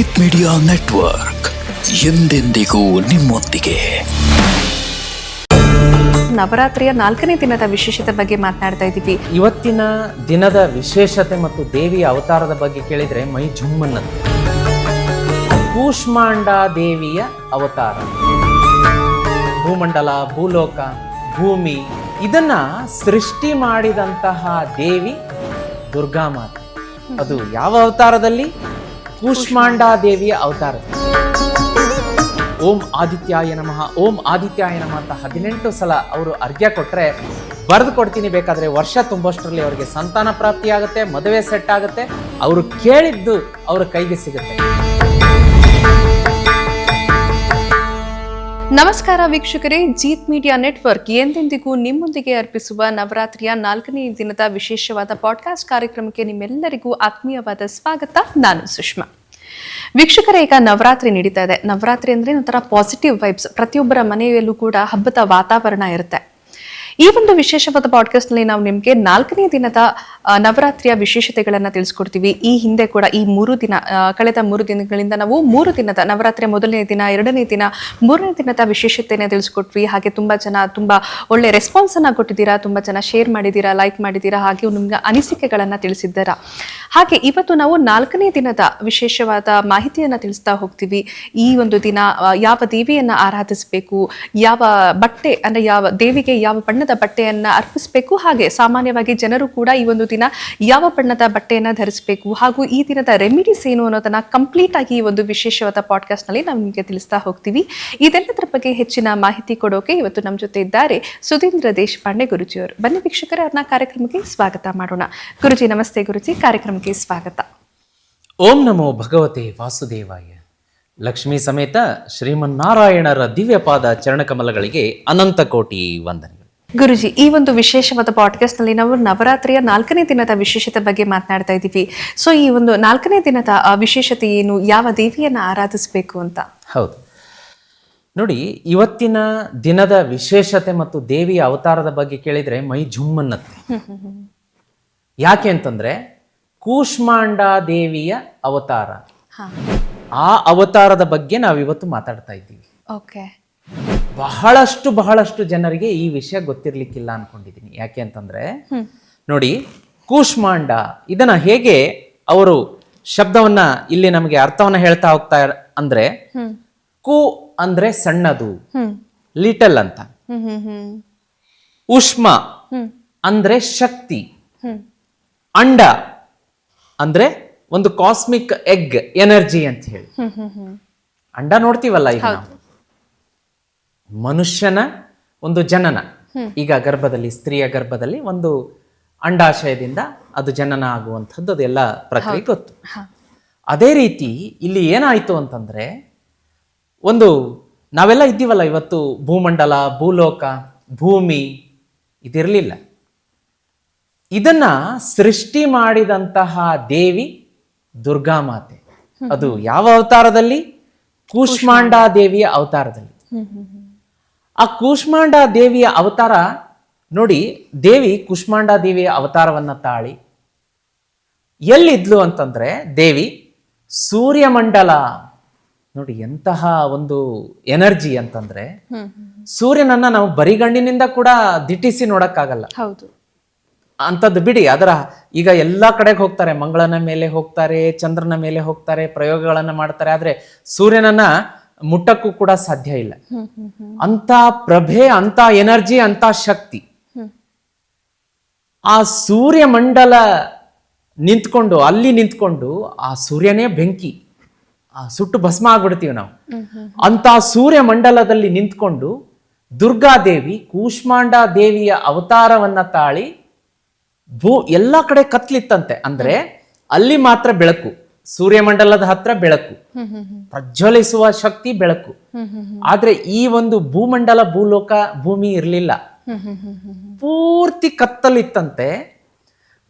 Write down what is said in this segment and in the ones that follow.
Jeet media network ಎಂದೆಂದಿಗೂ ನಿಮ್ಮೊಂದಿಗೆ. ನವರಾತ್ರಿಯ ನಾಲ್ಕನೇ ದಿನದ ವಿಶೇಷತೆ ಬಗ್ಗೆ ಮಾತನಾಡ್ತಾ ಇದ್ದೀವಿ. ಇವತ್ತಿನ ದಿನದ ವಿಶೇಷತೆ ಮತ್ತು ದೇವಿಯ ಅವತಾರದ ಬಗ್ಗೆ ಕೇಳಿದ್ರೆ ಮೈ ಜುಮ್ಮನ್ನ ಕೂಷ್ಮಾಂಡ ದೇವಿಯ ಅವತಾರ. ಭೂಮಂಡಲ ಭೂಲೋಕ ಭೂಮಿ ಇದನ್ನ ಸೃಷ್ಟಿ ಮಾಡಿದಂತಹ ದೇವಿ ದುರ್ಗಾಮಾತೆ. ಅದು ಯಾವ ಅವತಾರದಲ್ಲಿ? ಕೂಷ್ಮಾಂಡ ಅವತಾರ. ಓಂ ಆದಿತ್ಯಾಯ ನಮಃ, ಓಂ ಆದಿತ್ಯಾಯ ನಮಃ ಅಂತ ಹದಿನೆಂಟು ಸಲ ಅವರು ಅರ್ಘ್ಯ ಕೊಟ್ಟರೆ ಬರೆದು ಕೊಡ್ತೀನಿ ಬೇಕಾದರೆ ವರ್ಷ ತುಂಬಷ್ಟರಲ್ಲಿ ಅವರಿಗೆ ಸಂತಾನ ಪ್ರಾಪ್ತಿ ಆಗುತ್ತೆ ಮದುವೆ ಸೆಟ್ ಆಗುತ್ತೆ. ಅವರು ಕೇಳಿದ್ದು ಅವರ ಕೈಗೆ ಸಿಗುತ್ತೆ. ನಮಸ್ಕಾರ ವೀಕ್ಷಕರೇ, ಜೀತ್ ಮೀಡಿಯಾ ನೆಟ್ವರ್ಕ್ ಎಂದೆಂದಿಗೂ ನಿಮ್ಮೊಂದಿಗೆ ಅರ್ಪಿಸುವ ನವರಾತ್ರಿಯ ನಾಲ್ಕನೇ ದಿನದ ವಿಶೇಷವಾದ ಪಾಡ್ಕಾಸ್ಟ್ ಕಾರ್ಯಕ್ರಮಕ್ಕೆ ನಿಮ್ಮೆಲ್ಲರಿಗೂ ಆತ್ಮೀಯವಾದ ಸ್ವಾಗತ. ನಾನು ಸುಷ್ಮಾ. ವೀಕ್ಷಕರೇ, ಈಗ ನವರಾತ್ರಿ ನಡೀತಾ ಇದೆ. ನವರಾತ್ರಿ ಅಂದ್ರೆ ಒಂಥರ ಪಾಸಿಟಿವ್ ವೈಬ್ಸ್ ಪ್ರತಿಯೊಬ್ಬರ ಮನೆಯಲ್ಲೂ ಕೂಡ ಹಬ್ಬದ ವಾತಾವರಣ ಇರುತ್ತೆ. ಈ ಒಂದು ವಿಶೇಷವಾದ ಪಾಡ್ಕಾಸ್ಟ್ನಲ್ಲಿ ನಾವು ನಿಮಗೆ ನಾಲ್ಕನೇ ದಿನದ ನವರಾತ್ರಿಯ ವಿಶೇಷತೆಗಳನ್ನ ತಿಳಿಸ್ಕೊಡ್ತೀವಿ. ಈ ಹಿಂದೆ ಕೂಡ ಈ ಮೂರು ದಿನ ಕಳೆದ ಮೂರು ದಿನಗಳಿಂದ ನಾವು ಮೂರು ದಿನದ ನವರಾತ್ರಿಯ ಮೊದಲನೇ ದಿನ, ಎರಡನೇ ದಿನ, ಮೂರನೇ ದಿನದ ವಿಶೇಷತೆಯನ್ನು ತಿಳಿಸ್ಕೊಟ್ವಿ. ಹಾಗೆ ತುಂಬಾ ಜನ, ತುಂಬಾ ಒಳ್ಳೆ ರೆಸ್ಪಾನ್ಸ್ ಅನ್ನ ಕೊಟ್ಟಿದ್ದೀರಾ, ತುಂಬಾ ಜನ ಶೇರ್ ಮಾಡಿದ್ದೀರಾ ಲೈಕ್ ಮಾಡಿದ್ದೀರಾ, ಹಾಗೆ ನಿಮ್ಗೆ ಅನಿಸಿಕೆಗಳನ್ನ ತಿಳಿಸಿದ್ದೀರಾ. ಹಾಗೆ ಇವತ್ತು ನಾವು ನಾಲ್ಕನೇ ದಿನದ ವಿಶೇಷವಾದ ಮಾಹಿತಿಯನ್ನು ತಿಳಿಸ್ತಾ ಹೋಗ್ತೀವಿ. ಈ ಒಂದು ದಿನ ಯಾವ ದೇವಿಯನ್ನ ಆರಾಧಿಸಬೇಕು, ಯಾವ ಬಟ್ಟೆ, ಅಂದ್ರೆ ಯಾವ ದೇವಿಗೆ ಯಾವ ಬಣ್ಣದ ಬಟ್ಟೆಯನ್ನ ಅರ್ಪಿಸಬೇಕು. ಹಾಗೆ ಸಾಮಾನ್ಯವಾಗಿ ಜನರು ಕೂಡ ಈ ಒಂದು ದಿನ ಯಾವ ಬಣ್ಣದ ಬಟ್ಟೆಯನ್ನ ಧರಿಸಬೇಕು ಹಾಗೂ ಈ ದಿನದ ರೆಮಿಡೀಸ್ ಏನು ಅನ್ನೋದನ್ನ ಕಂಪ್ಲೀಟ್ ಆಗಿ ಈ ಒಂದು ವಿಶೇಷವಾದ ಪಾಡ್ಕಾಸ್ಟ್ನಲ್ಲಿ ನಾವು ನಿಮಗೆ ತಿಳಿಸ್ತಾ ಹೋಗ್ತೀವಿ. ಇದೆಲ್ಲದರ ಬಗ್ಗೆ ಹೆಚ್ಚಿನ ಮಾಹಿತಿ ಕೊಡೋಕೆ ಇವತ್ತು ನಮ್ಮ ಜೊತೆ ಇದ್ದಾರೆ ಸುಧೀಂದ್ರ ದೇಶಪಾಂಡೆ ಗುರುಜಿಯವರು. ಬನ್ನಿ ವೀಕ್ಷಕರೇ ಅವ್ರನ್ನ ಕಾರ್ಯಕ್ರಮಕ್ಕೆ ಸ್ವಾಗತ ಮಾಡೋಣ. ಗುರುಜಿ, ನಮಸ್ತೆ ಗುರುಜಿ. ಕಾರ್ಯಕ್ರಮಕ್ಕೆ ಸ್ವಾಗತ. ಓಂ ನಮೋ ಭಗವತೆ ವಾಸುದೇವಾಯ. ಲಕ್ಷ್ಮೀ ಸಮೇತ ಶ್ರೀಮನ್ನಾರಾಯಣರ ದಿವ್ಯಪಾದ ಚರಣಕಮಲಗಳಿಗೆ ಅನಂತ ಕೋಟಿ ವಂದನೆಗಳು ಗುರುಜಿ ಈ ಒಂದು ವಿಶೇಷವಾದ ಪಾಡ್ಕಾಸ್ಟ್ನಲ್ಲಿ ನಾವು ನವರಾತ್ರಿಯ ನಾಲ್ಕನೇ ದಿನದ ವಿಶೇಷತೆ ಬಗ್ಗೆ ಮಾತನಾಡ್ತಾ ಇದ್ದೀವಿ. ಸೊ ಈ ಒಂದು ನಾಲ್ಕನೇ ದಿನದ ಆ, ವಿಶೇಷತೆ ಏನು? ಯಾವ ದೇವಿಯನ್ನ ಆರಾಧಿಸಬೇಕು ಅಂತ? ಹೌದು. ನೋಡಿ ಇವತ್ತಿನ ದಿನದ ವಿಶೇಷತೆ ಮತ್ತು ದೇವಿಯ ಅವತಾರದ ಬಗ್ಗೆ ಕೇಳಿದ್ರೆ ಮೈ ಜುಮ್ಮನ್ನತ್ತೆ ಯಾಕೆ ಅಂತಂದ್ರೆ ಕೂಷ್ಮಾಂಡ ದೇವಿಯ ಅವತಾರ. ಆ ಅವತಾರದ ಬಗ್ಗೆ ನಾವಿವತ್ತು ಮಾತಾಡ್ತಾ ಇದ್ದೀವಿ. ಓಕೆ ಬಹಳಷ್ಟು ಬಹಳಷ್ಟು ಜನರಿಗೆ ಈ ವಿಷಯ ಗೊತ್ತಿರ್ಲಿಕ್ಕಿಲ್ಲ ಅನ್ಕೊಂಡಿದ್ದೀನಿ ಯಾಕೆ ಅಂತಂದ್ರೆ ನೋಡಿ ಕೂಷ್ಮಾಂಡ ಇದನ್ನ ಹೇಗೆ ಅವರು ಶಬ್ದವನ್ನ ಇಲ್ಲಿ ನಮಗೆ ಅರ್ಥವನ್ನ ಹೇಳ್ತಾ ಹೋಗ್ತಾ ಅಂದ್ರೆ ಕು ಅಂದ್ರೆ ಸಣ್ಣದು ಲಿಟಲ್ ಅಂತ. ಉಷ್ಮ ಅಂದ್ರೆ ಶಕ್ತಿ. ಅಂಡ ಅಂದ್ರೆ ಒಂದು ಕಾಸ್ಮಿಕ್ ಎಗ್ ಎನರ್ಜಿ ಅಂತ ಹೇಳಿ. ಅಂಡ ನೋಡ್ತೀವಲ್ಲ ಈಗ ನಾವು. ಮನುಷ್ಯನ ಒಂದು ಜನನ. ಈಗ ಗರ್ಭದಲ್ಲಿ ಸ್ತ್ರೀಯ ಗರ್ಭದಲ್ಲಿ ಒಂದು ಅಂಡಾಶಯದಿಂದ ಅದು ಜನನ ಆಗುವಂಥದ್ದು ಅದೆಲ್ಲ ಪ್ರಕ್ರಿಯೆ ಗೊತ್ತು. ಅದೇ ರೀತಿ ಇಲ್ಲಿ ಏನಾಯ್ತು ಅಂತಂದ್ರೆ ಒಂದು ನಾವೆಲ್ಲ ಇದ್ದೀವಲ್ಲ ಇವತ್ತು ಭೂಮಂಡಲ ಭೂಲೋಕ ಭೂಮಿ ಇದಿರಲಿಲ್ಲ. ಇದನ್ನ ಸೃಷ್ಟಿ ಮಾಡಿದಂತಹ ದೇವಿ ದುರ್ಗಾಮಾತೆ ಅದು ಯಾವ ಅವತಾರದಲ್ಲಿ? ಕೂಷ್ಮಾಂಡ. ದೇವಿಯ ಅವತಾರದಲ್ಲಿ. ಆ ಕೂಷ್ಮಾಂಡ ದೇವಿಯ ಅವತಾರ ನೋಡಿ ದೇವಿ ಕೂಷ್ಮಾಂಡ ದೇವಿಯ ಅವತಾರವನ್ನ ತಾಳಿ. ಎಲ್ಲಿದ್ಲು ಅಂತಂದ್ರೆ ದೇವಿ ಸೂರ್ಯಮಂಡಲ. ನೋಡಿ ಎಂತಹ ಒಂದು ಎನರ್ಜಿ ಅಂತಂದ್ರೆ ಸೂರ್ಯನನ್ನ ನಾವು ಬರಿಗಣ್ಣಿನಿಂದ ಕೂಡ ದಿಟ್ಟಿಸಿ ನೋಡಕ್ಕಾಗಲ್ಲ. ಹೌದು. ಅಂಥದ್ದು ಬಿಡಿ ಅದರ ಈಗ ಎಲ್ಲಾ ಕಡೆಗೆ ಹೋಗ್ತಾರೆ ಮಂಗಳನ ಮೇಲೆ ಹೋಗ್ತಾರೆ ಚಂದ್ರನ ಮೇಲೆ ಹೋಗ್ತಾರೆ ಪ್ರಯೋಗಗಳನ್ನ ಮಾಡ್ತಾರೆ ಆದ್ರೆ ಸೂರ್ಯನನ್ನ ಮುಟ್ಟಕ್ಕೂ ಕೂಡ ಸಾಧ್ಯ ಇಲ್ಲ. ಅಂತ ಪ್ರಭೆ ಅಂತ ಎನರ್ಜಿ ಅಂತ ಶಕ್ತಿ. ಆ ಸೂರ್ಯ ಮಂಡಲ ನಿಂತ್ಕೊಂಡು ಅಲ್ಲಿ ನಿಂತ್ಕೊಂಡು ಆ ಸೂರ್ಯನೇ ಬೆಂಕಿ. ಆ ಸುಟ್ಟು ಭಸ್ಮ ಆಗ್ಬಿಡ್ತೀವಿ ನಾವು. ಅಂತ ಸೂರ್ಯ ಮಂಡಲದಲ್ಲಿ ನಿಂತ್ಕೊಂಡು ದುರ್ಗಾದೇವಿ ಕೂಷ್ಮಾಂಡ ದೇವಿಯ ಅವತಾರವನ್ನ ತಾಳಿ ಭೂ ಎಲ್ಲ ಕಡೆ ಕತ್ಲಿತ್ತಂತೆ. ಅಂದ್ರೆ ಅಲ್ಲಿ ಮಾತ್ರ ಬೆಳಕು. ಸೂರ್ಯಮಂಡಲದ ಹತ್ರ ಬೆಳಕು. ಪ್ರಜ್ವಲಿಸುವ ಶಕ್ತಿ ಬೆಳಕು. ಆದ್ರೆ ಈ ಒಂದು ಭೂಮಂಡಲ ಭೂಲೋಕ ಭೂಮಿ ಇರಲಿಲ್ಲ. ಪೂರ್ತಿ ಕತ್ತಲಿತ್ತಂತೆ.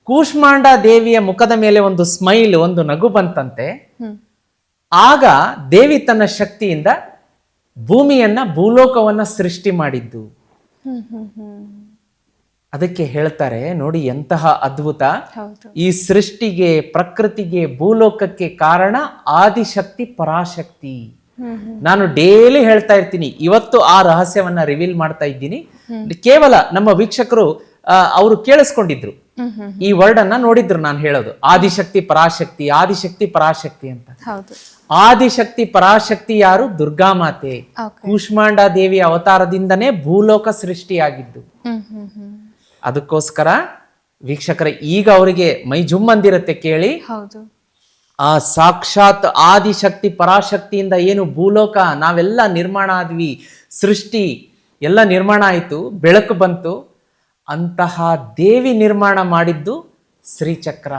ಕೂಷ್ಮಾಂಡ ದೇವಿಯ ಮುಖದ ಮೇಲೆ ಒಂದು ಸ್ಮೈಲ್ ಒಂದು ನಗು ಬಂತಂತೆ. ಆಗ ದೇವಿ ತನ್ನ ಶಕ್ತಿಯಿಂದ ಭೂಮಿಯನ್ನ ಭೂಲೋಕವನ್ನ ಸೃಷ್ಟಿ ಮಾಡಿದ್ದು. ಅದಕ್ಕೆ ಹೇಳ್ತಾರೆ ನೋಡಿ ಎಂತಹ ಅದ್ಭುತ. ಈ ಸೃಷ್ಟಿಗೆ ಪ್ರಕೃತಿಗೆ ಭೂಲೋಕಕ್ಕೆ ಕಾರಣ ಆದಿಶಕ್ತಿ ಪರಾಶಕ್ತಿ. ನಾನು ಡೈಲಿ ಹೇಳ್ತಾ ಇರ್ತೀನಿ ಇವತ್ತು ಆ ರಹಸ್ಯವನ್ನ ರಿವೀಲ್ ಮಾಡ್ತಾ ಇದ್ದೀನಿ. ಕೇವಲ ನಮ್ಮ ವೀಕ್ಷಕರು ಅವರು ಕೇಳಿಸ್ಕೊಂಡಿದ್ರು. ಈ ವರ್ಡ್ ಅನ್ನ ನೋಡಿದ್ರು ನಾನು ಹೇಳೋದು. ಆದಿಶಕ್ತಿ ಪರಾಶಕ್ತಿ ಆದಿಶಕ್ತಿ ಪರಾಶಕ್ತಿ ಅಂತ. ಆದಿಶಕ್ತಿ ಪರಾಶಕ್ತಿ ಯಾರು? ದುರ್ಗಾಮಾತೆ ಮಾತೆ. ಕೂಷ್ಮಾಂಡ ದೇವಿ ಅವತಾರದಿಂದನೇ ಭೂಲೋಕ ಸೃಷ್ಟಿಯಾಗಿದ್ದು. ಅದಕ್ಕೋಸ್ಕರ ವೀಕ್ಷಕರ ಈಗ ಅವರಿಗೆ ಮೈ ಜುಮ್ ಅಂದಿರುತ್ತೆ ಕೇಳಿ. ಹೌದು. ಆ ಸಾಕ್ಷಾತ್ ಆದಿಶಕ್ತಿ ಪರಾಶಕ್ತಿಯಿಂದ ಏನು ಭೂಲೋಕ ನಾವೆಲ್ಲ ನಿರ್ಮಾಣ ಆದ್ವಿ ಸೃಷ್ಟಿ ಎಲ್ಲ ನಿರ್ಮಾಣ ಆಯಿತು ಬೆಳಕು ಬಂತು. ಅಂತಹ ದೇವಿ ನಿರ್ಮಾಣ ಮಾಡಿದ್ದು ಶ್ರೀಚಕ್ರ.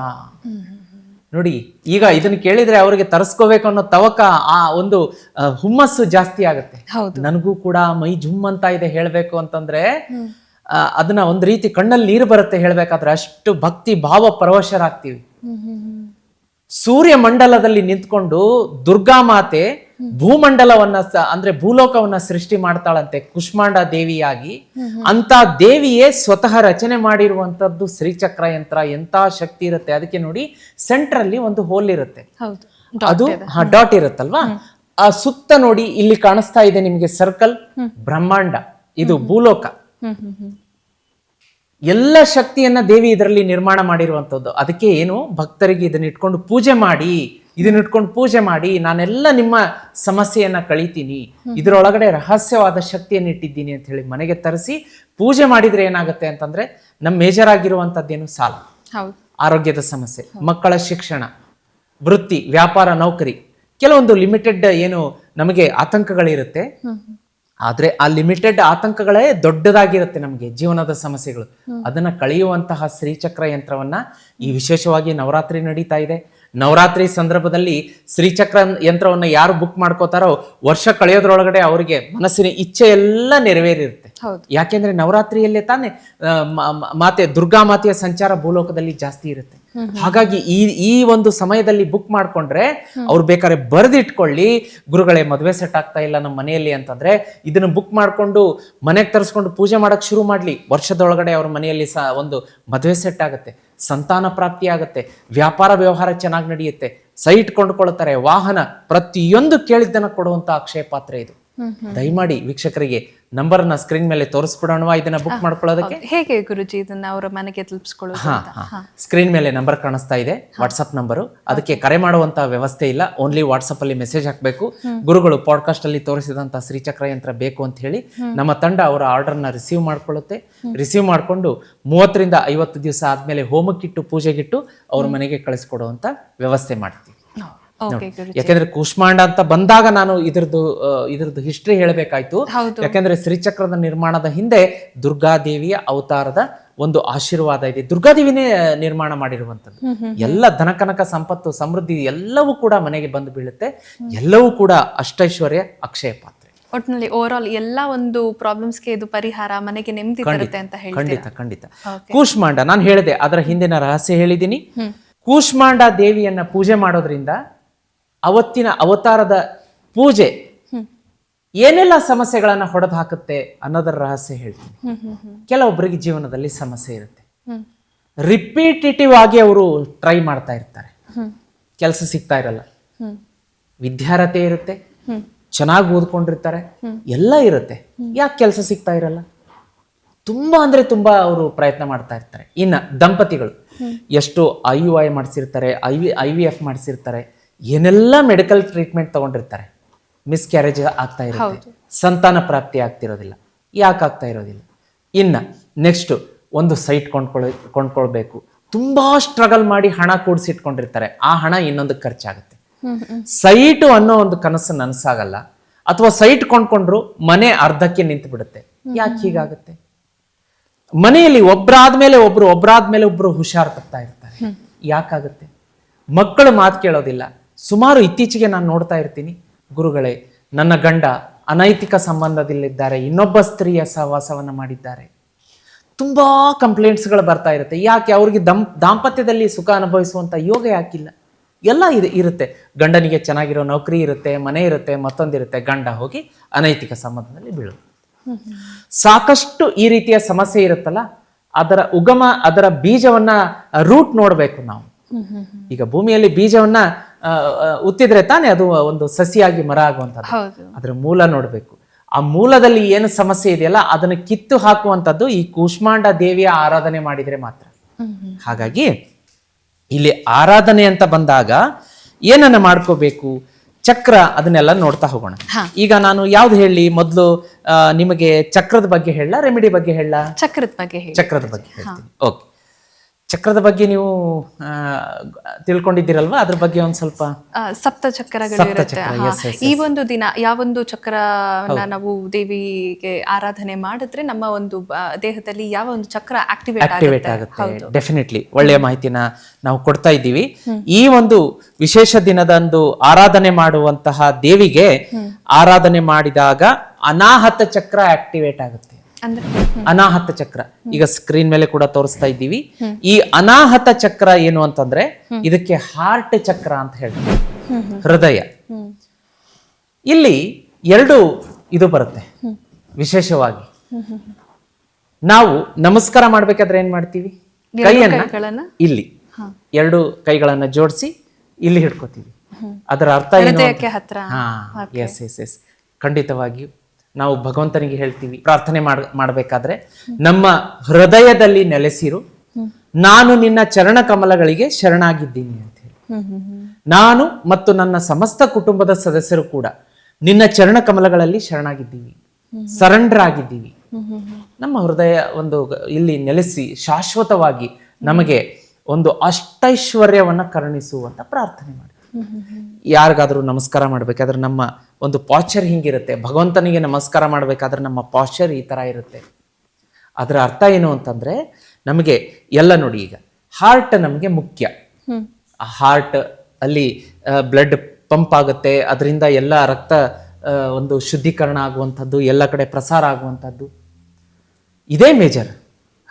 ನೋಡಿ ಈಗ ಇದನ್ನ ಕೇಳಿದ್ರೆ ಅವರಿಗೆ ತರಿಸ್ಕೋಬೇಕು ಅನ್ನೋ ತವಕ ಆ ಒಂದು ಹುಮ್ಮಸ್ಸು ಜಾಸ್ತಿ ಆಗುತ್ತೆ. ಹೌದು. ನನಗೂ ಕೂಡ ಮೈ ಜುಮ್ ಅಂತ ಇದೆ ಹೇಳಬೇಕು ಅಂತಂದ್ರೆ ಅದನ್ನ ಒಂದು ರೀತಿ ಕಣ್ಣಲ್ಲಿ ನೀರು ಬರುತ್ತೆ ಹೇಳ್ಬೇಕಾದ್ರೆ ಅಷ್ಟು ಭಕ್ತಿ ಭಾವ ಪರವಶರಾಗ್ತೀವಿ. ಸೂರ್ಯ ಮಂಡಲದಲ್ಲಿ ನಿಂತ್ಕೊಂಡು ದುರ್ಗಾ ಮಾತೆ ಭೂಮಂಡಲವನ್ನ ಅಂದ್ರೆ ಭೂಲೋಕವನ್ನ ಸೃಷ್ಟಿ ಮಾಡ್ತಾಳಂತೆ ಕುಷ್ಮಾಂಡ ದೇವಿಯಾಗಿ. ಅಂತ ದೇವಿಯೇ ಸ್ವತಃ ರಚನೆ ಮಾಡಿರುವಂತದ್ದು ಶ್ರೀಚಕ್ರ ಯಂತ್ರ ಎಂತ ಶಕ್ತಿ ಇರುತ್ತೆ ಅದಕ್ಕೆ ನೋಡಿ ಸೆಂಟ್ರಲ್ಲಿ ಒಂದು ಹೋಲ್ ಇರುತ್ತೆ. ಅದು ಡಾಟ್ ಇರುತ್ತಲ್ವಾ? ಆ ಸುತ್ತ ನೋಡಿ ಇಲ್ಲಿ ಕಾಣಿಸ್ತಾ ಇದೆ ನಿಮಗೆ ಸರ್ಕಲ್ ಬ್ರಹ್ಮಾಂಡ. ಇದು ಭೂಲೋಕ. ಎಲ್ಲ ಶಕ್ತಿಯನ್ನ ದೇವಿ ಇದರಲ್ಲಿ ನಿರ್ಮಾಣ ಮಾಡಿರುವಂಥದ್ದು. ಅದಕ್ಕೆ ಏನು? ಭಕ್ತರಿಗೆ ಇದನ್ನ ಇಟ್ಕೊಂಡು ಪೂಜೆ ಮಾಡಿ ಇದನ್ನ ಇಟ್ಕೊಂಡು ಪೂಜೆ ಮಾಡಿ ನಾನೆಲ್ಲ ನಿಮ್ಮ ಸಮಸ್ಯೆಯನ್ನ ಕಳಿತೀನಿ. ಇದರೊಳಗಡೆ ರಹಸ್ಯವಾದ ಶಕ್ತಿಯನ್ನು ಇಟ್ಟಿದ್ದೀನಿ ಅಂತ ಹೇಳಿ ಮನೆಗೆ ತರಿಸಿ ಪೂಜೆ ಮಾಡಿದ್ರೆ ಏನಾಗುತ್ತೆ ಅಂತಂದ್ರೆ ನಮ್ಮ ಮೇಜರ್ ಆಗಿರುವಂತದ್ದೇನು ಸಾಲ ಆರೋಗ್ಯದ ಸಮಸ್ಯೆ ಮಕ್ಕಳ ಶಿಕ್ಷಣ ವೃತ್ತಿ ವ್ಯಾಪಾರ ನೌಕರಿ ಕೆಲವೊಂದು ಲಿಮಿಟೆಡ್ ಏನು ನಮಗೆ ಆತಂಕಗಳಿರುತ್ತೆ. ಆದ್ರೆ ಆ ಲಿಮಿಟೆಡ್ ಆತಂಕಗಳೇ ದೊಡ್ಡದಾಗಿರುತ್ತೆ ನಮಗೆ ಜೀವನದ ಸಮಸ್ಯೆಗಳು. ಅದನ್ನ ಕಳೆಯುವಂತಹ ಶ್ರೀಚಕ್ರ ಯಂತ್ರವನ್ನ ಈ ವಿಶೇಷವಾಗಿ ನವರಾತ್ರಿ ನಡೀತಾ ಇದೆ. ನವರಾತ್ರಿ ಸಂದರ್ಭದಲ್ಲಿ ಶ್ರೀಚಕ್ರ ಯಂತ್ರವನ್ನ ಯಾರು ಬುಕ್ ಮಾಡ್ಕೋತಾರೋ ವರ್ಷ ಕಳೆಯೋದ್ರೊಳಗಡೆ ಅವರಿಗೆ ಮನಸ್ಸಿನ ಇಚ್ಛೆ ಎಲ್ಲ ನೆರವೇರಿರುತ್ತೆ. ಯಾಕೆಂದ್ರೆ ನವರಾತ್ರಿಯಲ್ಲೇ ತಾನೇ ಮಾತೆ ದುರ್ಗಾ ಮಾತೆಯ ಸಂಚಾರ ಭೂಲೋಕದಲ್ಲಿ ಜಾಸ್ತಿ ಇರುತ್ತೆ. ಹಾಗಾಗಿ ಈ ಈ ಒಂದು ಸಮಯದಲ್ಲಿ ಬುಕ್ ಮಾಡ್ಕೊಂಡ್ರೆ ಅವ್ರು ಬೇಕಾದ್ರೆ ಬರೆದಿಟ್ಕೊಳ್ಳಿ ಗುರುಗಳೇ ಮದುವೆ ಸೆಟ್ ಆಗ್ತಾ ಇಲ್ಲ ನಮ್ಮ ಮನೆಯಲ್ಲಿ ಅಂತಂದ್ರೆ ಇದನ್ನ ಬುಕ್ ಮಾಡ್ಕೊಂಡು ಮನೆಗೆ ತರಿಸ್ಕೊಂಡು ಪೂಜೆ ಮಾಡಕ್ ಶುರು ಮಾಡ್ಲಿ. ವರ್ಷದೊಳಗಡೆ ಅವ್ರ ಮನೆಯಲ್ಲಿ ಸ ಒಂದು ಮದುವೆ ಸೆಟ್ ಆಗುತ್ತೆ ಸಂತಾನ ಪ್ರಾಪ್ತಿ ಆಗುತ್ತೆ ವ್ಯಾಪಾರ ವ್ಯವಹಾರ ಚೆನ್ನಾಗಿ ನಡೆಯುತ್ತೆ. ಸೈಟ್ ಕೊಂಡ್ಕೊಳ್ತಾರೆ ವಾಹನ ಪ್ರತಿಯೊಂದು ಕೇಳಿದ್ದನ್ನ ಕೊಡುವಂತ ಅಕ್ಷಯ ಪಾತ್ರ ಇದು ದಯಮಾಡಿ ವೀಕ್ಷಕರಿಗೆ ನಂಬರ್ನ ಸ್ಕ್ರೀನ್ ಮೇಲೆ ತೋರಿಸ್ಬಿಡೋಣವಾ? ಇದನ್ನ ಬುಕ್ ಮಾಡ್ಕೊಳ್ಳೋದಕ್ಕೆ? ಹೇಗೆ ಗುರುಜಿ ಇದನ್ನ ಅವರ ಮನೆಗೆ ತಲುಪಿಸ್ಕೊಳ್ಳೋದು ಹಾ ಸ್ಕ್ರೀನ್ ಮೇಲೆ ನಂಬರ್ ಕಾಣಿಸ್ತಾ ಇದೆ ವಾಟ್ಸಪ್ ನಂಬರು. ಅದಕ್ಕೆ ಕರೆ ಮಾಡುವಂತ ವ್ಯವಸ್ಥೆ ಇಲ್ಲ. ಓನ್ಲಿ ವಾಟ್ಸಪ್ ಅಲ್ಲಿ ಮೆಸೇಜ್ ಹಾಕಬೇಕು. ಗುರುಗಳು ಪಾಡ್ಕಾಸ್ಟ್ ಅಲ್ಲಿ ತೋರಿಸಿದಂತ ಶ್ರೀಚಕ್ರ ಯಂತ್ರ ಬೇಕು ಅಂತ ಹೇಳಿ ನಮ್ಮ ತಂಡ ಅವರ ಆರ್ಡರ್ನ ರಿಸೀವ್ ಮಾಡ್ಕೊಳ್ಳುತ್ತೆ. ರಿಸೀವ್ ಮಾಡ್ಕೊಂಡು ಮೂವತ್ತರಿಂದ ಐವತ್ತು ದಿವಸ ಆದ್ಮೇಲೆ ಹೋಮಕ್ಕಿಟ್ಟು ಪೂಜೆಗಿಟ್ಟು ಅವ್ರ ಮನೆಗೆ ಕಳಿಸ್ಕೊಡುವಂತ ವ್ಯವಸ್ಥೆ ಮಾಡ್ತೀವಿ. ಯಾಕೆಂದ್ರೆ ಕೂಷ್ಮಾಂಡ ಅಂತ ಬಂದಾಗ ನಾನು ಇದ್ರದ್ದು ಇದರದ್ದು ಹಿಸ್ಟ್ರಿ ಹೇಳಬೇಕಾಯ್ತು. ಯಾಕೆಂದ್ರೆ ಶ್ರೀಚಕ್ರದ ನಿರ್ಮಾಣದ ಹಿಂದೆ ದುರ್ಗಾದೇವಿಯ ಅವತಾರದ ಒಂದು ಆಶೀರ್ವಾದ ಇದೆ. ದುರ್ಗಾದೇವಿನೇ ನಿರ್ಮಾಣ ಮಾಡಿರುವಂತದ್ದು ಎಲ್ಲ ಧನಕನಕ ಸಂಪತ್ತು ಸಮೃದ್ಧಿ ಎಲ್ಲವೂ ಕೂಡ ಮನೆಗೆ ಬಂದು ಬೀಳುತ್ತೆ. ಎಲ್ಲವೂ ಕೂಡ ಅಷ್ಟೈಶ್ವರ್ಯ ಅಕ್ಷಯ ಪಾತ್ರೆ. ಒಟ್ಟಿನಲ್ಲಿ ಓವರ್ ಆಲ್ ಎಲ್ಲ ಒಂದು ಪ್ರಾಬ್ಲಮ್ಸ್ಗೆ ಇದು ಪರಿಹಾರ ಮನೆಗೆ ನೆಮ್ಮದಿ ಬರುತ್ತೆ ಅಂತ ಹೇಳಿ ಖಂಡಿತ ಖಂಡಿತ. ಕೂಶ್ಮಾಂಡ ಕೂಷ್ಮಾಂಡ ನಾನು ಹೇಳಿದೆ ಅದರ ಹಿಂದಿನ ರಹಸ್ಯ ಹೇಳಿದ್ದೀನಿ. ಕೂಷ್ಮಾಂಡ ದೇವಿಯನ್ನ ಪೂಜೆ ಮಾಡೋದ್ರಿಂದ ಅವತ್ತಿನ ಅವತಾರದ ಪೂಜೆ ಏನೆಲ್ಲ ಸಮಸ್ಯೆಗಳನ್ನು ಹೊಡೆದು ಹಾಕುತ್ತೆ ಅನ್ನೋದರ ರಹಸ್ಯ ಹೇಳ್ತೀನಿ. ಕೆಲವೊಬ್ಬರಿಗೆ ಜೀವನದಲ್ಲಿ ಸಮಸ್ಯೆ ಇರುತ್ತೆ. ರಿಪೀಟೇಟಿವ್ ಆಗಿ ಅವರು ಟ್ರೈ ಮಾಡ್ತಾ ಇರ್ತಾರೆ. ಕೆಲಸ ಸಿಗ್ತಾ ಇರಲ್ಲ. ವಿದ್ಯಾರ್ಹತೆ ಇರುತ್ತೆ. ಚೆನ್ನಾಗಿ ಓದ್ಕೊಂಡಿರ್ತಾರೆ. ಎಲ್ಲ ಇರುತ್ತೆ. ಯಾಕೆ ಕೆಲಸ ಸಿಗ್ತಾ ಇರಲ್ಲ? ತುಂಬಾ ಅಂದ್ರೆ ತುಂಬಾ ಅವರು ಪ್ರಯತ್ನ ಮಾಡ್ತಾ ಇರ್ತಾರೆ. ಇನ್ನ ದಂಪತಿಗಳು ಎಷ್ಟು I U I ಮಾಡಿಸಿರ್ತಾರೆ I V I V F ಮಾಡಿಸಿರ್ತಾರೆ. ಏನೆಲ್ಲ ಮೆಡಿಕಲ್ ಟ್ರೀಟ್ಮೆಂಟ್ ತಗೊಂಡಿರ್ತಾರೆ ಮಿಸ್ ಕ್ಯಾರೇಜ್ ಆಗ್ತಾ ಇರುತ್ತೆ. ಸಂತಾನ ಪ್ರಾಪ್ತಿ ಆಗ್ತಿರೋದಿಲ್ಲ. ಯಾಕೆ ಆಗ್ತಾ ಇರೋದಿಲ್ಲ? ಇನ್ನು ನೆಕ್ಸ್ಟು ಒಂದು ಸೈಟ್ ಕೊಂಡ್ಕೊಳ್ಳ ಕೊಂಡ್ಕೊಳ್ಬೇಕು. ತುಂಬ ಸ್ಟ್ರಗಲ್ ಮಾಡಿ ಹಣ ಕೂಡಿಸಿಟ್ಕೊಂಡಿರ್ತಾರೆ. ಆ ಹಣ ಇನ್ನೊಂದು ಖರ್ಚಾಗುತ್ತೆ. ಸೈಟು ಅನ್ನೋ ಒಂದು ಕನಸು ನನಸಾಗಲ್ಲ. ಅಥವಾ ಸೈಟ್ ಕೊಂಡ್ಕೊಂಡ್ರು ಮನೆ ಅರ್ಧಕ್ಕೆ ನಿಂತು ಬಿಡುತ್ತೆ ಯಾಕೆ ಹೀಗಾಗುತ್ತೆ? ಮನೆಯಲ್ಲಿ ಒಬ್ರಾದ್ಮೇಲೆ ಒಬ್ರು ಒಬ್ರಾದ್ಮೇಲೆ ಒಬ್ರು ಹುಷಾರ್ ತಪ್ತಾ ಇರ್ತಾರೆ. ಯಾಕಾಗುತ್ತೆ? ಮಕ್ಕಳು ಮಾತು ಕೇಳೋದಿಲ್ಲ. ಸುಮಾರು ಇತ್ತೀಚೆಗೆ ನಾನು ನೋಡ್ತಾ ಇರ್ತೀನಿ. ಗುರುಗಳೇ, ನನ್ನ ಗಂಡ ಅನೈತಿಕ ಸಂಬಂಧದಲ್ಲಿದ್ದಾರೆ. ಇನ್ನೊಬ್ಬ ಸ್ತ್ರೀಯ ಸಹವಾಸವನ್ನು ಮಾಡಿದ್ದಾರೆ. ತುಂಬ ಕಂಪ್ಲೇಂಟ್ಸ್ಗಳು ಬರ್ತಾ ಇರುತ್ತೆ. ಯಾಕೆ ಅವ್ರಿಗೆ ದಂ, ದಾಂಪತ್ಯದಲ್ಲಿ ಸುಖ ಅನುಭವಿಸುವಂಥ ಯೋಗ ಯಾಕಿಲ್ಲ? ಎಲ್ಲ ಇದೆ, ಇರುತ್ತೆ. ಗಂಡನಿಗೆ ಚೆನ್ನಾಗಿರೋ ನೌಕರಿ ಇರುತ್ತೆ, ಮನೆ ಇರುತ್ತೆ, ಮತ್ತೊಂದಿರುತ್ತೆ. ಗಂಡ ಹೋಗಿ ಅನೈತಿಕ ಸಂಬಂಧದಲ್ಲಿ ಬೀಳು. ಸಾಕಷ್ಟು ಈ ರೀತಿಯ ಸಮಸ್ಯೆ ಇರುತ್ತಲ್ಲ, ಅದರ ಉಗಮ, ಅದರ ಬೀಜವನ್ನ ರೂಟ್ ನೋಡಬೇಕು ನಾವು. ಈಗ ಭೂಮಿಯಲ್ಲಿ ಬೀಜವನ್ನ ಉತ್ತಿದ್ರೆ ತಾನೇ ಅದು ಒಂದು ಸಸಿಯಾಗಿ ಮರ ಆಗುವಂಥದ್ದು. ಅದರ ಮೂಲ ನೋಡ್ಬೇಕು. ಆ ಮೂಲದಲ್ಲಿ ಏನು ಸಮಸ್ಯೆ ಇದೆಯಲ್ಲ ಅದನ್ನು ಕಿತ್ತು ಹಾಕುವಂಥದ್ದು ಈ ಕೂಷ್ಮಾಂಡ ದೇವಿಯ ಆರಾಧನೆ ಮಾಡಿದ್ರೆ ಮಾತ್ರ. ಹಾಗಾಗಿ ಇಲ್ಲಿ ಆರಾಧನೆ ಅಂತ ಬಂದಾಗ ಏನನ್ನ ಮಾಡ್ಕೋಬೇಕು? ಚಕ್ರ ಅದನ್ನೆಲ್ಲ ನೋಡ್ತಾ ಹೋಗೋಣ. ಈಗ ನಾನು ಯಾವ್ದು ಹೇಳಿ? ಮೊದಲು ನಿಮಗೆ ಚಕ್ರದ ಬಗ್ಗೆ ಹೇಳ ರೆಮಿಡಿ ಬಗ್ಗೆ ಹೇಳ? ಚಕ್ರದ ಬಗ್ಗೆ ಚಕ್ರದ ಬಗ್ಗೆ ಹೇಳ್ತೀನಿ. ಓಕೆ. ಚಕ್ರದ ಬಗ್ಗೆ ನೀವು ತಿಳ್ಕೊಂಡಿದ್ದೀರಲ್ವಾ? ಅದ್ರ ಬಗ್ಗೆ ಒಂದ್ ಸ್ವಲ್ಪ ಸಪ್ತ ಚಕ್ರಗಳು ಇರುತ್ತೆ. ಚಕ್ರ, ಹಾ. yes, yes, ಈ ಒಂದು ದಿನ ಯಾವೊಂದು ಚಕ್ರನ ನಾವು ದೇವಿಗೆ ಆರಾಧನೆ ಮಾಡಿದ್ರೆ ನಮ್ಮ ಒಂದು ದೇಹದಲ್ಲಿ ಯಾವ ಒಂದು ಚಕ್ರ ಆಕ್ಟಿವೇಟ್ ಆಕ್ಟಿವೇಟ್ ಆಗುತ್ತೆ ಡೆಫಿನೆಟ್ಲಿ ಒಳ್ಳೆಯ ಮಾಹಿತಿನ ನಾವು ಕೊಡ್ತಾ ಇದ್ದೀವಿ. ಈ ಒಂದು ವಿಶೇಷ ದಿನದಂದು ಆರಾಧನೆ ಮಾಡುವಂತಹ ದೇವಿಗೆ ಆರಾಧನೆ ಮಾಡಿದಾಗ ಅನಾಹತ ಚಕ್ರ ಆಕ್ಟಿವೇಟ್ ಆಗುತ್ತೆ. ಅನಾಹತ ಚಕ್ರ. ಈಗ ಸ್ಕ್ರೀನ್ ಮೇಲೆ ಕೂಡ ತೋರಿಸ್ತಾ ಇದ್ದೀವಿ. ಈ ಅನಾಹತ ಚಕ್ರ ಏನು ಅಂತಂದ್ರೆ ಇದಕ್ಕೆ ಹಾರ್ಟ್ ಚಕ್ರ ಅಂತ ಹೇಳ್ತೀವಿ ಹೃದಯ. ಇಲ್ಲಿ ಎರಡು ಇದು ಬರುತ್ತೆ. ವಿಶೇಷವಾಗಿ. ನಾವು ನಮಸ್ಕಾರ ಮಾಡ್ಬೇಕಾದ್ರೆ ಏನ್ ಮಾಡ್ತೀವಿ? ಕೈಯನ್ನ ಇಲ್ಲಿ. ಎರಡು ಕೈಗಳನ್ನ ಜೋಡಿಸಿ ಇಲ್ಲಿ ಹಿಡ್ಕೋತೀವಿ. ಅದರ ಅರ್ಥ ಏನು ಹೃದಯಕ್ಕೆ ಹಾ. ಎಸ್ ಎಸ್ ಎಸ್ ಖಂಡಿತವಾಗಿಯೂ ನಾವು ಭಗವಂತನಿಗೆ ಹೇಳ್ತೀವಿ ಪ್ರಾರ್ಥನೆ ಮಾಡ್ ಮಾಡಬೇಕಾದ್ರೆ ನಮ್ಮ ಹೃದಯದಲ್ಲಿ ನೆಲೆಸಿರು ನಾನು ನಿನ್ನ ಚರಣ ಕಮಲಗಳಿಗೆ ಶರಣಾಗಿದ್ದೀನಿ ಅಂತ ಹೇಳಿ. ನಾನು ಮತ್ತು ನನ್ನ ಸಮಸ್ತ ಕುಟುಂಬದ ಸದಸ್ಯರು ಕೂಡ ನಿನ್ನ ಚರಣ ಕಮಲಗಳಲ್ಲಿ ಶರಣಾಗಿದ್ದೀವಿ. ಸರೆಂಡರ್ ಆಗಿದ್ದೀವಿ ನಮ್ಮ ಹೃದಯ ಒಂದು ಇಲ್ಲಿ ನೆಲೆಸಿ ಶಾಶ್ವತವಾಗಿ ನಮಗೆ ಒಂದು ಅಷ್ಟೈಶ್ವರ್ಯವನ್ನ ಕರುಣಿಸುವಂತ ಪ್ರಾರ್ಥನೆ ಮಾಡಿ. ಯಾರಿಗಾದ್ರೂ ನಮಸ್ಕಾರ ಮಾಡ್ಬೇಕಾದ್ರೆ ನಮ್ಮ ಒಂದು ಪಾಶ್ಚರ್ ಹಿಂಗಿರುತ್ತೆ. ಭಗವಂತನಿಗೆ ನಮಸ್ಕಾರ ಮಾಡ್ಬೇಕಾದ್ರೆ ನಮ್ಮ ಪಾಶ್ಚರ್ ಈ ತರ ಇರುತ್ತೆ. ಅದರ ಅರ್ಥ ಏನು ಅಂತಂದ್ರೆ ನಮಗೆ ಎಲ್ಲ ನೋಡಿ ಈಗ ಹಾರ್ಟ್ ನಮಗೆ ಮುಖ್ಯ. ಆ ಹಾರ್ಟ್ ಅಲ್ಲಿ ಬ್ಲಡ್ ಪಂಪ್ ಆಗುತ್ತೆ. ಅದರಿಂದ ಎಲ್ಲ ರಕ್ತ ಒಂದು ಶುದ್ಧೀಕರಣ ಆಗುವಂಥದ್ದು ಎಲ್ಲ ಕಡೆ ಪ್ರಸಾರ ಆಗುವಂಥದ್ದು. ಇದೇ ಮೇಜರ್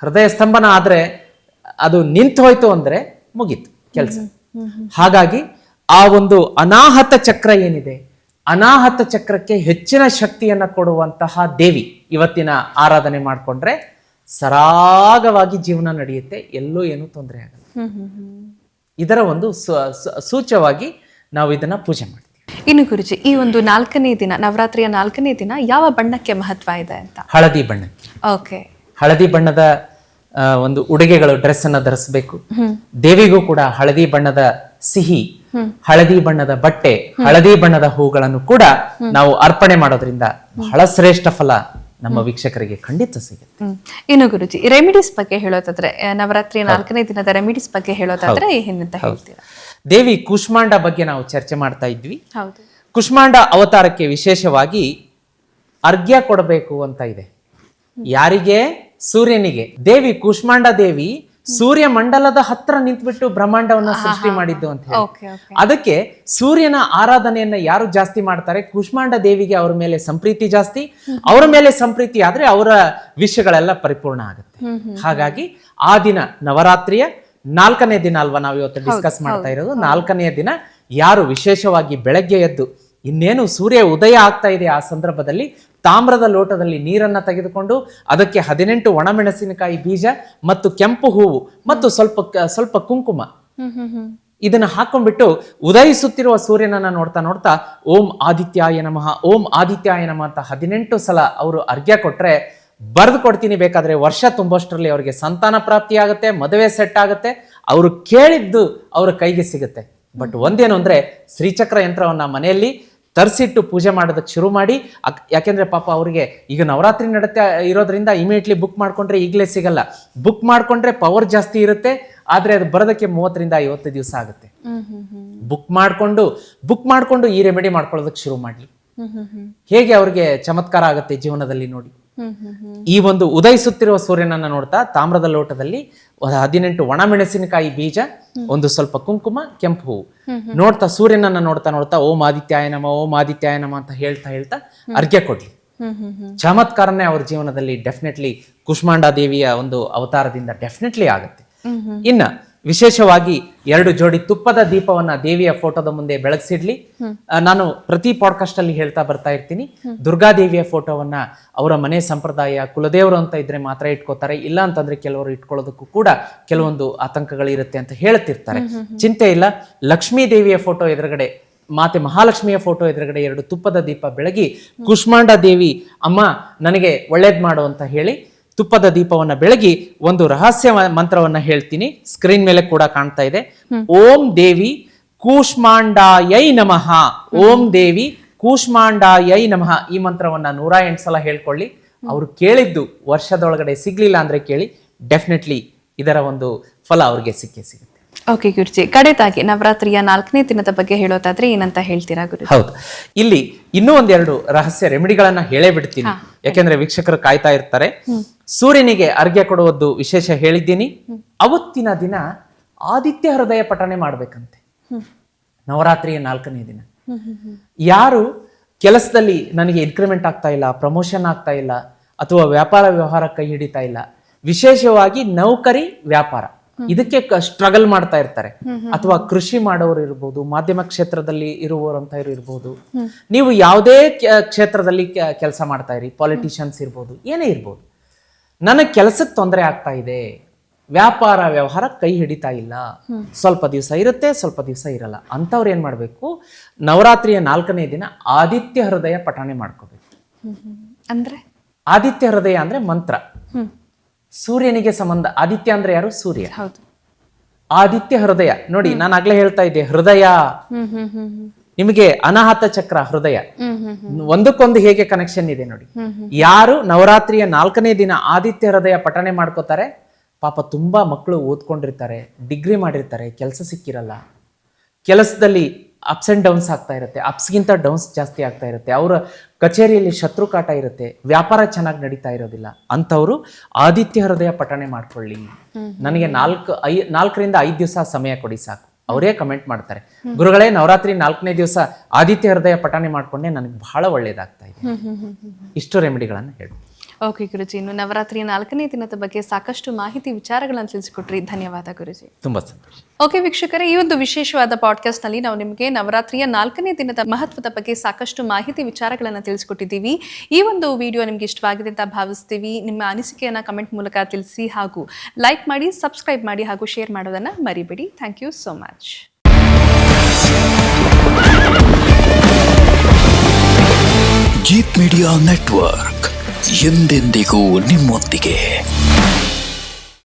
ಹೃದಯ ಸ್ತಂಭನ ಆದರೆ ಅದು ನಿಂತು ಹೋಯ್ತು ಅಂದರೆ ಮುಗೀತು ಕೆಲಸ. ಹಾಗಾಗಿ ಆ ಒಂದು ಅನಾಹತ ಚಕ್ರ ಏನಿದೆ? ಅನಾಹತ ಚಕ್ರಕ್ಕೆ ಹೆಚ್ಚಿನ ಶಕ್ತಿಯನ್ನು ಕೊಡುವಂತಹ ದೇವಿ ಇವತ್ತಿನ ಆರಾಧನೆ ಮಾಡಿಕೊಂಡ್ರೆ ಸರಾಗವಾಗಿ ಜೀವನ ನಡೆಯುತ್ತೆ ಎಲ್ಲೂ ಏನೂ ತೊಂದರೆ ಆಗಲ್ಲ. ಇದರ ಒಂದು ಸು- ಸು- ಸೂಚ್ಯವಾಗಿ ನಾವು ಇದನ್ನ ಪೂಜೆ ಮಾಡ್ತೀವಿ. ಇನ್ನು ಗುರುಜಿ ಈ ಒಂದು ನಾಲ್ಕನೇ ದಿನ ನವರಾತ್ರಿಯ ನಾಲ್ಕನೇ ದಿನ ಯಾವ ಬಣ್ಣಕ್ಕೆ ಮಹತ್ವ ಇದೆ ಅಂತ? ಹಳದಿ ಬಣ್ಣ. ಓಕೆ. ಹಳದಿ ಬಣ್ಣದ ಒಂದು ಉಡುಗೆಗಳು ಡ್ರೆಸ್ ಅನ್ನ ಧರಿಸಬೇಕು ದೇವಿಗೂ ಕೂಡ ಹಳದಿ ಬಣ್ಣದ ಸಿಹಿ ಹಳದಿ ಬಣ್ಣದ ಬಟ್ಟೆ ಹಳದಿ ಬಣ್ಣದ ಹೂಗಳನ್ನು ಕೂಡ ನಾವು ಅರ್ಪಣೆ ಮಾಡೋದ್ರಿಂದ ಬಹಳ ಶ್ರೇಷ್ಠ ಫಲ ನಮ್ಮ ವೀಕ್ಷಕರಿಗೆ ಖಂಡಿತ ಸಿಗುತ್ತೆ. ಇನ್ನು ಗುರುಜಿ ರೆಮಿಡೀಸ್ ಬಗ್ಗೆ ಹೇಳೋದಾದ್ರೆ ನವರಾತ್ರಿ ನಾಲ್ಕನೇ ದಿನದ ರೆಮಿಡೀಸ್ ಬಗ್ಗೆ ಹೇಳೋದಾದ್ರೆ ಏನಂತ ಹೇಳ್ತೀರಾ? ದೇವಿ ಕುಷ್ಮಾಂಡ ಬಗ್ಗೆ ನಾವು ಚರ್ಚೆ ಮಾಡ್ತಾ ಇದ್ವಿ. ಕುಷ್ಮಾಂಡ ಅವತಾರಕ್ಕೆ ವಿಶೇಷವಾಗಿ ಅರ್ಘ್ಯ ಕೊಡಬೇಕು ಅಂತ ಇದೆ. ಯಾರಿಗೆ? ಸೂರ್ಯನಿಗೆ. ದೇವಿ ಕುಷ್ಮಾಂಡ ದೇವಿ ಸೂರ್ಯ ಮಂಡಲದ ಹತ್ರ ನಿಂತ್ಬಿಟ್ಟು ಬ್ರಹ್ಮಾಂಡವನ್ನ ಸೃಷ್ಟಿ ಮಾಡಿದ್ದು ಅಂತ ಹೇಳಿ. ಅದಕ್ಕೆ ಸೂರ್ಯನ ಆರಾಧನೆಯನ್ನ ಯಾರು ಜಾಸ್ತಿ ಮಾಡ್ತಾರೆ? ಕುಷ್ಮಾಂಡ ದೇವಿಗೆ ಅವ್ರ ಮೇಲೆ ಸಂಪ್ರೀತಿ ಜಾಸ್ತಿ. ಅವರ ಮೇಲೆ ಸಂಪ್ರೀತಿ ಆದ್ರೆ ಅವರ ವಿಷಯಗಳೆಲ್ಲ ಪರಿಪೂರ್ಣ ಆಗುತ್ತೆ. ಹಾಗಾಗಿ ಆ ದಿನ ನವರಾತ್ರಿಯ ನಾಲ್ಕನೇ ದಿನ ಅಲ್ವಾ ನಾವು ಇವತ್ತು ಡಿಸ್ಕಸ್ ಮಾಡ್ತಾ ಇರೋದು? ನಾಲ್ಕನೆಯ ದಿನ ಯಾರು ವಿಶೇಷವಾಗಿ ಬೆಳಗ್ಗೆ ಎದ್ದು ಇನ್ನೇನು ಸೂರ್ಯ ಉದಯ ಆಗ್ತಾ ಇದೆ ಆ ಸಂದರ್ಭದಲ್ಲಿ ತಾಮ್ರದ ಲೋಟದಲ್ಲಿ ನೀರನ್ನ ತೆಗೆದುಕೊಂಡು ಅದಕ್ಕೆ ಹದಿನೆಂಟು ಒಣಮೆಣಸಿನಕಾಯಿ ಬೀಜ ಮತ್ತು ಕೆಂಪು ಹೂವು ಮತ್ತು ಸ್ವಲ್ಪ ಸ್ವಲ್ಪ ಕುಂಕುಮ. ಇದನ್ನ ಹಾಕೊಂಡ್ಬಿಟ್ಟು ಉದಯಿಸುತ್ತಿರುವ ಸೂರ್ಯನನ್ನ ನೋಡ್ತಾ ನೋಡ್ತಾ ಓಂ ಆದಿತ್ಯಾಯ ನಮಃ ಓಂ ಆದಿತ್ಯಾಯ ನಮಃ ಅಂತ ಹದಿನೆಂಟು ಸಲ ಅವರು ಅರ್ಘ್ಯ ಕೊಟ್ರೆ ಬರೆದು ಕೊಡ್ತೀನಿ ಬೇಕಾದ್ರೆ ವರ್ಷ ತುಂಬಷ್ಟರಲ್ಲಿ ಅವರಿಗೆ ಸಂತಾನ ಪ್ರಾಪ್ತಿ ಆಗುತ್ತೆ ಮದುವೆ ಸೆಟ್ ಆಗುತ್ತೆ. ಅವರು ಕೇಳಿದ್ದು ಅವರ ಕೈಗೆ ಸಿಗುತ್ತೆ. ಬಟ್ ಒಂದೇನು ಅಂದ್ರೆ ಶ್ರೀಚಕ್ರ ಯಂತ್ರವನ್ನ ಮನೆಯಲ್ಲಿ ತರಿಸಿಟ್ಟು ಪೂಜೆ ಮಾಡೋದಕ್ಕೆ ಶುರು ಮಾಡಿ ಅಕ್- ಯಾಕೆಂದರೆ ಪಾಪ ಅವರಿಗೆ ಈಗ ನವರಾತ್ರಿ ನಡತೆ ಇರೋದ್ರಿಂದ ಇಮಿಡಿಯೇಟ್ಲಿ ಬುಕ್ ಮಾಡ್ಕೊಂಡ್ರೆ ಈಗಲೇ ಸಿಗಲ್ಲ. ಬುಕ್ ಮಾಡ್ಕೊಂಡ್ರೆ ಪವರ್ ಜಾಸ್ತಿ ಇರುತ್ತೆ ಆದರೆ ಅದು ಬರೋದಕ್ಕೆ ಮೂವತ್ತರಿಂದ ಐವತ್ತು ದಿವಸ ಆಗುತ್ತೆ. ಬುಕ್ ಮಾಡ್ಕೊಂಡು ಬುಕ್ ಮಾಡ್ಕೊಂಡು ಈ ರೆಮಿಡಿ ಮಾಡ್ಕೊಳ್ಳೋದಕ್ಕೆ ಶುರು ಮಾಡಲಿ. ಹೇಗೆ ಅವ್ರಿಗೆ ಚಮತ್ಕಾರ ಆಗುತ್ತೆ ಜೀವನದಲ್ಲಿ ನೋಡಿ. ಈ ಒಂದು ಉದಯಿಸುತ್ತಿರುವ ಸೂರ್ಯನನ್ನ ನೋಡ್ತಾ ತಾಮ್ರದ ಲೋಟದಲ್ಲಿ ಒಂದು ಒಣ ಮೆಣಸಿನಕಾಯಿ ಬೀಜ ಒಂದು ಸ್ವಲ್ಪ ಕುಂಕುಮ ಕೆಂಪು ಹೂವು. ನೋಡ್ತಾ ಸೂರ್ಯನನ್ನ ನೋಡ್ತಾ ನೋಡ್ತಾ ಓಂ ಆದಿತ್ಯಾಯ ನಮ ಓಂ ಆದಿತ್ಯಾಯ ನಮ ಅಂತ ಹೇಳ್ತಾ ಹೇಳ್ತಾ ಅರ್ಘ್ಯ ಕೊಡ್ಲಿ. ಚಮತ್ಕಾರನೇ ಅವ್ರ ಜೀವನದಲ್ಲಿ ಡೆಫಿನೆಟ್ಲಿ ಕುಷ್ಮಾಂಡಾ ದೇವಿಯ ಒಂದು ಅವತಾರದಿಂದ ಡೆಫಿನೆಟ್ಲಿ ಆಗುತ್ತೆ. ಇನ್ನ ವಿಶೇಷವಾಗಿ ಎರಡು ಜೋಡಿ ತುಪ್ಪದ ದೀಪವನ್ನ ದೇವಿಯ ಫೋಟೋದ ಮುಂದೆ ಬೆಳಗಿಸಿಡ್ಲಿ. ನಾನು ಪ್ರತಿ ಪಾಡ್ಕಾಸ್ಟ್ ಅಲ್ಲಿ ಹೇಳ್ತಾ ಬರ್ತಾ ಇರ್ತೀನಿ. ದುರ್ಗಾದೇವಿಯ ಫೋಟೋವನ್ನ ಅವರ ಮನೆ ಸಂಪ್ರದಾಯ ಕುಲದೇವರು ಅಂತ ಇದ್ರೆ ಮಾತ್ರ ಇಟ್ಕೋತಾರೆ. ಇಲ್ಲ ಅಂತಂದ್ರೆ ಕೆಲವರು ಇಟ್ಕೊಳ್ಳೋದಕ್ಕೂ ಕೂಡ ಕೆಲವೊಂದು ಆತಂಕಗಳಿರುತ್ತೆ ಅಂತ ಹೇಳ್ತಿರ್ತಾರೆ. ಚಿಂತೆ ಇಲ್ಲ. ಲಕ್ಷ್ಮೀ ದೇವಿಯ ಫೋಟೋ ಎದುರುಗಡೆ ಮಾತೆ ಮಹಾಲಕ್ಷ್ಮಿಯ ಫೋಟೋ ಎದುರುಗಡೆ ಎರಡು ತುಪ್ಪದ ದೀಪ ಬೆಳಗಿ ಕುಷ್ಮಾಂಡ ದೇವಿ ಅಮ್ಮ ನನಗೆ ಒಳ್ಳೇದ್ ಮಾಡು ಅಂತ ಹೇಳಿ ತುಪ್ಪದ ದೀಪವನ್ನ ಬೆಳಗಿ ಒಂದು ರಹಸ್ಯ ಮಂತ್ರವನ್ನ ಹೇಳ್ತೀನಿ. ಸ್ಕ್ರೀನ್ ಮೇಲೆ ಕೂಡ ಕಾಣ್ತಾ ಇದೆ. ಓಂ ದೇವಿ ಕೂಷ್ಮಾಂಡಾಯೈ ನಮಃ. ಓಂ ದೇವಿ ಕೂಷ್ಮಾಂಡಾಯೈ ನಮಃ. ಈ ಮಂತ್ರವನ್ನ ನೂರ ಎಂಟು ಸಲ ಹೇಳ್ಕೊಳ್ಳಿ. ಅವ್ರು ಕೇಳಿದ್ದು ವರ್ಷದೊಳಗಡೆ ಸಿಗ್ಲಿಲ್ಲ ಅಂದ್ರೆ ಕೇಳಿ. ಡೆಫಿನೆಟ್ಲಿ ಇದರ ಒಂದು ಫಲ ಅವ್ರಿಗೆ ಸಿಕ್ಕೇ ಸಿಗುತ್ತೆ. ಓಕೆ ಗುರುಜಿ. ಕಡೆದಾಗಿ ನವರಾತ್ರಿಯ ನಾಲ್ಕನೇ ದಿನದ ಬಗ್ಗೆ ಹೇಳೋದಾದ್ರೆ ಏನಂತ ಹೇಳ್ತೀರಾ ಗುರು ಹೌದು. ಇಲ್ಲಿ ಇನ್ನೂ ಒಂದೆರಡು ರಹಸ್ಯ ರೆಮಿಡಿಗಳನ್ನ ಹೇಳೇ ಬಿಡ್ತೀನಿ. ಯಾಕೆಂದ್ರೆ ವೀಕ್ಷಕರು ಕಾಯ್ತಾ ಇರ್ತಾರೆ. ಸೂರ್ಯನಿಗೆ ಅರ್ಘ್ಯ ಕೊಡುವುದು ವಿಶೇಷ ಹೇಳಿದ್ದೀನಿ. ಅವತ್ತಿನ ದಿನ ಆದಿತ್ಯ ಹೃದಯ ಪಠಣೆ ಮಾಡ್ಬೇಕಂತೆ. ನವರಾತ್ರಿಯ ನಾಲ್ಕನೇ ದಿನ. ಯಾರು ಕೆಲಸದಲ್ಲಿ ನನಗೆ ಇನ್ಕ್ರಿಮೆಂಟ್ ಆಗ್ತಾ ಇಲ್ಲ ಪ್ರಮೋಷನ್ ಆಗ್ತಾ ಇಲ್ಲ, ಅಥವಾ ವ್ಯಾಪಾರ ವ್ಯವಹಾರ ಕೈ ಹಿಡಿತಾ ಇಲ್ಲ, ವಿಶೇಷವಾಗಿ ನೌಕರಿ, ವ್ಯಾಪಾರ. ಇದಕ್ಕೆ ಸ್ಟ್ರಗಲ್ ಮಾಡ್ತಾ ಇರ್ತಾರೆ. ಅಥವಾ ಕೃಷಿ ಮಾಡೋರು ಇರ್ಬೋದು, ಮಾಧ್ಯಮ ಕ್ಷೇತ್ರದಲ್ಲಿ ಇರುವವರಂತ ಇರ್ಬೋದು. ನೀವು ಯಾವುದೇ ಕ್ಷೇತ್ರದಲ್ಲಿ ಕೆಲಸ ಮಾಡ್ತಾ ಇರಿ ಪಾಲಿಟಿಷಿಯನ್ಸ್ ಇರ್ಬೋದು, ಏನೇ ಇರ್ಬೋದು. ನನಗೆ ಕೆಲಸಕ್ಕೆ ತೊಂದರೆ ಆಗ್ತಾ ಇದೆ. ವ್ಯಾಪಾರ ವ್ಯವಹಾರ ಕೈ ಹಿಡಿತಾ ಇಲ್ಲ. ಸ್ವಲ್ಪ ದಿವಸ ಇರುತ್ತೆ ಸ್ವಲ್ಪ ದಿವಸ ಇರಲ್ಲ. ಅಂಥವ್ರು ಏನು ಮಾಡಬೇಕು? ನವರಾತ್ರಿಯ ನಾಲ್ಕನೇ ದಿನ ಆದಿತ್ಯ ಹೃದಯ ಪಠಣೆ ಮಾಡ್ಕೋಬೇಕು. ಅಂದ್ರೆ? ಆದಿತ್ಯ ಹೃದಯ ಅಂದ್ರೆ ಮಂತ್ರ. ಸೂರ್ಯನಿಗೆ ಸಂಬಂಧ ಆದಿತ್ಯ ಅಂದ್ರೆ ಯಾರು? ಸೂರ್ಯ. ಹೌದು. ಆದಿತ್ಯ ಹೃದಯ. ನೋಡಿ ನಾನು ಆಗ್ಲೇ ಹೇಳ್ತಾ ಇದ್ದೆ ಹೃದಯ. ನಿಮಗೆ ಅನಾಹತ ಚಕ್ರ ಹೃದಯ. ಒಂದಕ್ಕೊಂದು ಹೇಗೆ ಕನೆಕ್ಷನ್ ಇದೆ ನೋಡಿ. ಯಾರು ನವರಾತ್ರಿಯ ನಾಲ್ಕನೇ ದಿನ ಆದಿತ್ಯ ಹೃದಯ ಪಠಣೆ ಮಾಡ್ಕೋತಾರೆ ಪಾಪ ತುಂಬಾ ಮಕ್ಕಳು ಓದ್ಕೊಂಡಿರ್ತಾರೆ ಡಿಗ್ರಿ ಮಾಡಿರ್ತಾರೆ ಕೆಲಸ ಸಿಕ್ಕಿರಲ್ಲ. ಕೆಲಸದಲ್ಲಿ ಅಪ್ಸ್ ಅಂಡ್ ಡೌನ್ಸ್ ಆಗ್ತಾ ಇರುತ್ತೆ ಅಪ್ಸ್ಗಿಂತ ಡೌನ್ಸ್ ಜಾಸ್ತಿ ಆಗ್ತಾ ಇರುತ್ತೆ. ಅವರ ಕಚೇರಿಯಲ್ಲಿ ಶತ್ರು ಕಾಟ ಇರುತ್ತೆ ವ್ಯಾಪಾರ ಚೆನ್ನಾಗಿ ನಡೀತಾ ಇರೋದಿಲ್ಲ. ಅಂಥವ್ರು ಆದಿತ್ಯ ಹೃದಯ ಪಠಣೆ ಮಾಡ್ಕೊಳ್ಳಿ. ನನಗೆ ನಾಲ್ಕು ಐ ನಾಲ್ಕರಿಂದ ಐದು ದಿವಸ ಸಮಯ ಕೊಡಿ ಸಾಕು. ಅವರೇ ಕಮೆಂಟ್ ಮಾಡ್ತಾರೆ. ಗುರುಗಳೇ ನವರಾತ್ರಿ ನಾಲ್ಕನೇ ದಿವಸ ಆದಿತ್ಯ ಹೃದಯ ಪಠಾಣಿ ಮಾಡ್ಕೊಂಡೆ ನನಗೆ ಬಹಳ ಒಳ್ಳೇದಾಗ್ತಾ ಇದೆ. ಇಷ್ಟು ರೆಮಿಡಿಗಳನ್ನು ಹೇಳಿ ಓಕೆ ಗುರುಜಿ ಇನ್ನು ನವರಾತ್ರಿಯ ನಾಲ್ಕನೇ ದಿನದ ಬಗ್ಗೆ ಸಾಕಷ್ಟು ಮಾಹಿತಿ ವಿಚಾರಗಳನ್ನು ತಿಳಿಸಿಕೊಟ್ರಿ. ಧನ್ಯವಾದ ಗುರುಜಿ. ತುಂಬಾ ಸಂತೋಷ. ಓಕೆ ವೀಕ್ಷಕರೇ ಈ ಒಂದು ವಿಶೇಷವಾದ ಪಾಡ್ಕಾಸ್ಟ್ನಲ್ಲಿ ನಾವು ನಿಮಗೆ ನವರಾತ್ರಿಯ ನಾಲ್ಕನೇ ದಿನದ ಮಹತ್ವದ ಬಗ್ಗೆ ಸಾಕಷ್ಟು ಮಾಹಿತಿ ವಿಚಾರಗಳನ್ನು ತಿಳಿಸಿಕೊಟ್ಟಿದ್ದೀವಿ. ಈ ಒಂದು ವಿಡಿಯೋ ನಿಮ್ಗೆ ಇಷ್ಟವಾಗಿದೆ ಅಂತ ಭಾವಿಸ್ತೀವಿ. ನಿಮ್ಮ ಅನಿಸಿಕೆಯನ್ನ ಕಮೆಂಟ್ ಮೂಲಕ ತಿಳಿಸಿ ಹಾಗೂ ಲೈಕ್ ಮಾಡಿ ಸಬ್ಸ್ಕ್ರೈಬ್ ಮಾಡಿ ಹಾಗೂ ಶೇರ್ ಮಾಡೋದನ್ನ ಮರಿಬೇಡಿ. Thank you so much. ಎಂದೆಂದಿಗೂ ನಿಮ್ಮೊಂದಿಗೆ.